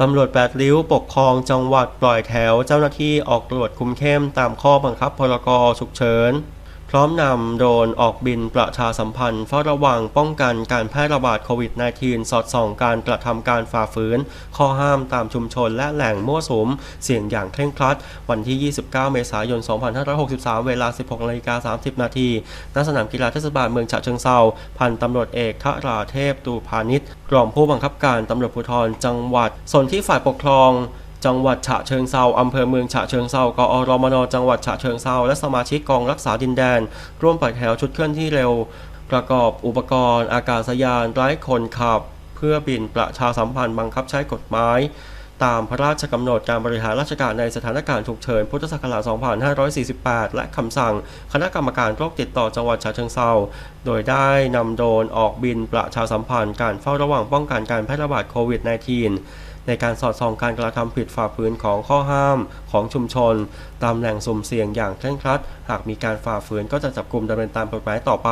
ตำรวจแปดริ้วปกครองจังหวัดปล่อยแถวเจ้าหน้าที่ออกตรวจคุมเข้มตามข้อบังคับพรกฉุกเฉิน พร้อมนำโดรนออกบินประชาสัมพันธ์เฝ้าระวังป้องกันการแพร่ระบาดโควิด -19 สอดส่องการกระทำการฝ่าฝืน ข้อห้ามตามชุมชนและแหล่งมั่วสุม เสี่ยงอย่างเคร่งครัด วันที่ 29 เมษายน 2563 เวลา 16นาฬิกา30 นาทีณสนามกีฬาเทศบาลเมืองฉะเชิงเทราพันตำรวจเอกทราเทพตูพาณิชย์รองผู้บังคับการตำรวจภูธรจังหวัดส่วนที่ฝ่ายปกครอง จังหวัดฉะเชิงเซาอำเภอเมืองฉะเชิงเซากอรมนจังหวัดฉะเชิงเซาและสมาชิกกองรักษาดินแดน ร่วมปล่อยแถวชุดเคลื่อนที่เร็ว ประกอบอุปกรณ์ อากาศยานไร้คนขับ เพื่อบินประชาสัมพันธ์บังคับใช้กฎหมายตามพระราชกำหนดการบริหารราชการในสถานการณ์ฉุกเฉิน พุทธศักราช 2548 และคำสั่ง คณะกรรมการโรคติดต่อจังหวัดฉะเชิงเซาโดยได้นำโดรนออกบินประชาสัมพันธ์การเฝ้าระวังป้องกันการแพร่ระบาดโควิด -19 ในการสอดส่องการกระทำผิดฝ่าฝืนของข้อห้ามของชุมชน ตามแหล่งสุ่มเสี่ยงอย่างเคร่งครัด หากมีการฝ่าฝืนก็จะจับกลุ่มดำเนินตามกฎหมายต่อไป